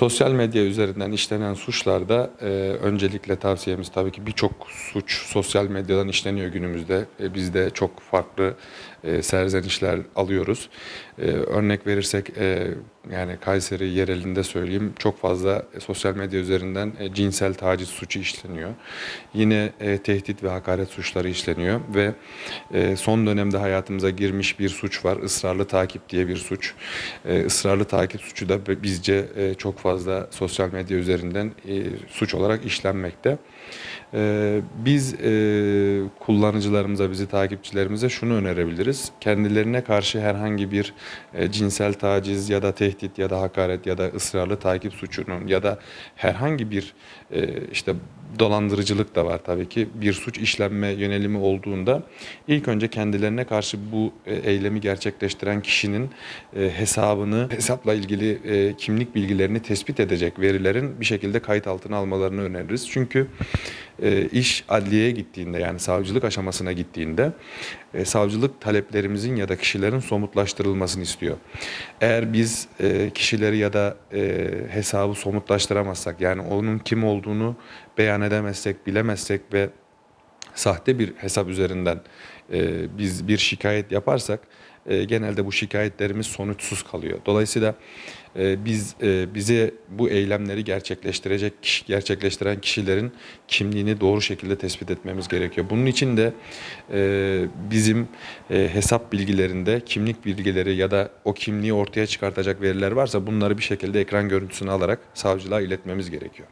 Sosyal medya üzerinden işlenen suçlarda e, öncelikle tavsiyemiz tabii ki birçok suç sosyal medyadan işleniyor günümüzde. E, biz de çok farklı e, serzenişler alıyoruz. E, örnek verirsek e, yani Kayseri yerelinde söyleyeyim çok fazla sosyal medya üzerinden e, cinsel taciz suçu işleniyor. Yine e, tehdit ve hakaret suçları işleniyor ve e, son dönemde hayatımıza girmiş bir suç var. Israrlı takip diye bir suç. E, ısrarlı takip suçu da bizce e, çok fazla sosyal medya üzerinden e, suç olarak işlenmekte. E, biz e, kullanıcılarımıza, bizi takipçilerimize şunu önerebiliriz. Kendilerine karşı herhangi bir e, cinsel taciz ya da tehdit ya da hakaret ya da ısrarlı takip suçunun ya da herhangi bir e, işte dolandırıcılık da var tabii ki bir suç işlenme yönelimi olduğunda ilk önce kendilerine karşı bu e, eylemi gerçekleştiren kişinin e, hesabını hesapla ilgili e, kimlik bilgilerini tespit edecek verilerin bir şekilde kayıt altına almalarını öneririz. Çünkü e, iş adliyeye gittiğinde yani savcılık aşamasına gittiğinde e, savcılık taleplerimizin ya da kişilerin somutlaştırılmasını istiyor. Eğer biz e, kişileri ya da e, hesabı somutlaştıramazsak yani onun kim olduğunu beyan edemezsek, bilemezsek ve sahte bir hesap üzerinden e, biz bir şikayet yaparsak e, genelde bu şikayetlerimiz sonuçsuz kalıyor. Dolayısıyla e, biz e, bize bu eylemleri gerçekleştirecek kişi, gerçekleştiren kişilerin kimliğini doğru şekilde tespit etmemiz gerekiyor. Bunun için de e, bizim e, hesap bilgilerinde kimlik bilgileri ya da o kimliği ortaya çıkartacak veriler varsa bunları bir şekilde ekran görüntüsünü alarak savcılığa iletmemiz gerekiyor.